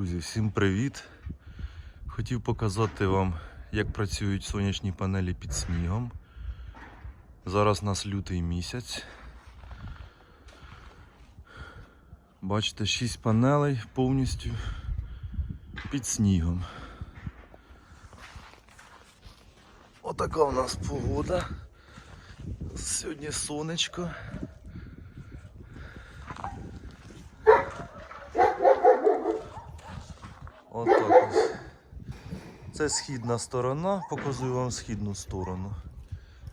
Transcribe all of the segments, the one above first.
Друзі, всім привіт! Хотів показати вам, як працюють сонячні панелі під снігом. Зараз у нас лютий місяць. Бачите, 6 панелей повністю під снігом. Отака у нас погода. Сьогодні сонечко. Отак ось. Це східна сторона, показую вам східну сторону.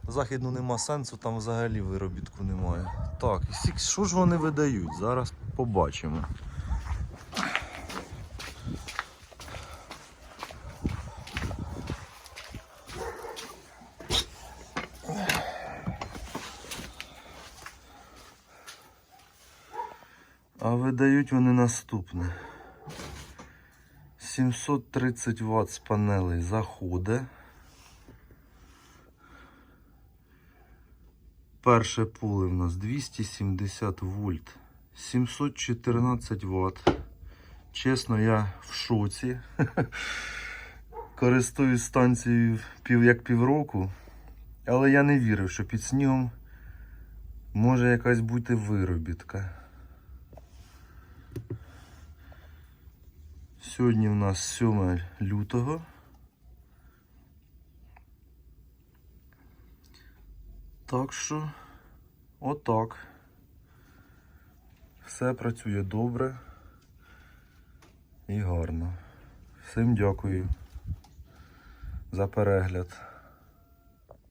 Західну нема сенсу, там взагалі виробітку немає. Так, і що ж вони видають? Зараз побачимо. А видають вони наступне. 730 Вт з панелей заходить. Перше поле в нас 270 вольт, 714 Вт. Чесно, я в шоці. Користуюсь станцією пів як півроку, але я не вірив, що під снігом може якась бути виробітка. Сьогодні в нас 7 лютого. Так що, отак. Все працює добре і гарно. Всім дякую за перегляд.